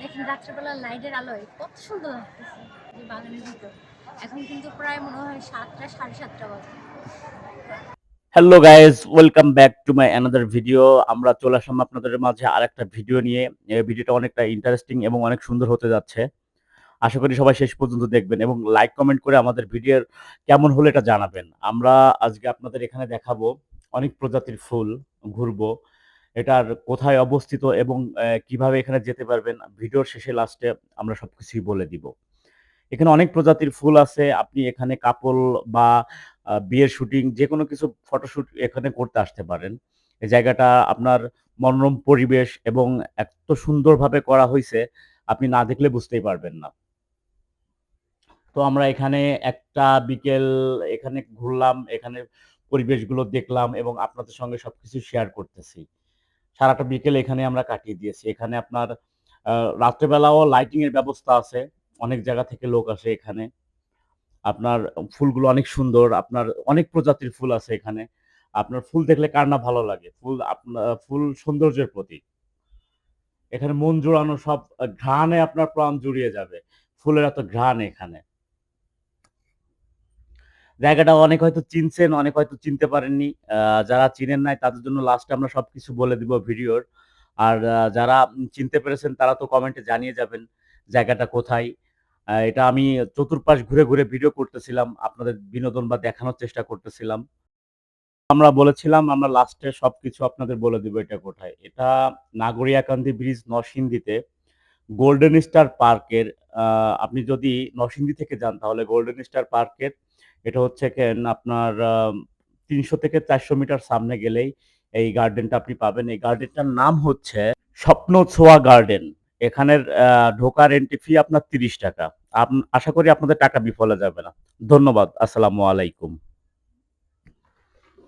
দেখেন রাত্রেবেলা লাইটের আলোয় কত সুন্দর লাগতেছে এই বাগানের ভিতর। এখন কিন্তু প্রায় মনে হয় সাতটা, সাড়ে সাতটা বাজে। Hello guys welcome back to my another video আমরা চলে আসলাম আপনাদের মাঝে আরেকটা ভিডিও নিয়ে। ভিডিওটা অনেকটা ইন্টারেস্টিং এবং অনেক সুন্দর হতে যাচ্ছে। আশা করি সবাই শেষ পর্যন্ত দেখবেন এবং লাইক কমেন্ট করে আমাদের ভিডিওর কেমন হলো এটা জানাবেন। আমরা আজকে আপনাদের এখানে দেখাবো অনেক প্রজাতির ফুল, ঘুরবো। এটার কোথায় অবস্থিত এবং কীভাবে এখানে যেতে পারবেন, ভিডিওর শেষে লাস্টে আমরা সবকিছুই বলে দিব। এখানে অনেক প্রজাতির ফুল আছে, আপনি এখানে কাপল বা বিয়ের শুটিং যে কোনো কিছু ফটোশুট এখানে করতে আসতে পারেন। এই জায়গাটা আপনার মনোরম পরিবেশ এবং এত সুন্দরভাবে করা হয়েছে আপনি না দেখলে বুঝতেই পারবেন না। তো আমরা এখানে একটা বিকেল এখানে ঘুরলাম এখানে পরিবেশগুলো দেখলাম এবং আপনাদের সঙ্গে সবকিছু শেয়ার করতেছি। সারাটা বিকেল এখানে আমরা কাটিয়ে দিয়েছি। এখানে আপনার রাত্রেবেলাও লাইটিং এর ব্যবস্থা আছে। অনেক জায়গা থেকে লোক আসে এখানে। আপনার ফুলগুলো অনেক সুন্দর। আপনার অনেক প্রজাতির ফুল আছে এখানে। আপনার ফুল দেখলে কার না ভালো লাগে? ফুল আপনার ফুল সৌন্দর্যের প্রতীক। এখানে মন জোড়ানো সব ঘ্রাণে আপনার প্রাণ জুড়িয়ে যাবে। ফুলের এত ঘ্রাণ এখানে। জায়গাটা অনেক হয়তো চিনছেন, অনেক হয়তো চিনতে পারেননি। যারা চিনেন নাই, তাদের জন্য লাস্টে আমরা সবকিছু বলে দিব ভিডিওর। আর যারা চিনতে পেরেছেন, তারা তো কমেন্টে জানিয়ে যাবেন জায়গাটা কোথায়। এটা আমি চতুর্পাশ ঘুরে ঘুরে ভিডিও করতেছিলাম, আপনাদের বিনোদন বা দেখানোর চেষ্টা করতেছিলাম। আমরা বলেছিলাম, আমরা লাস্টে সবকিছু আপনাদের বলে দিব এটা কোথায়। এটা নাগরিয়াকান্দি ব্রিজ নরসিংদীতে গোল্ডেন স্টার পার্কের আপনি যদি নরসিংদী থেকে যান, তাহলে গোল্ডেন স্টার পার্কের এটা হচ্ছে কেন আপনার তিনশো থেকে চারশো মিটার সামনে গেলেই এই গার্ডেনটা আপনি পাবেন। এই গার্ডেনটার নাম হচ্ছে স্বপ্ন ছোয়া গার্ডেন। এখানের ঢোকার এন্ট্রি ফি আপনার তিরিশ টাকা। আশা করি আপনাদের টাকা বিফলে যাবে না। ধন্যবাদ। আসসালামু আলাইকুম।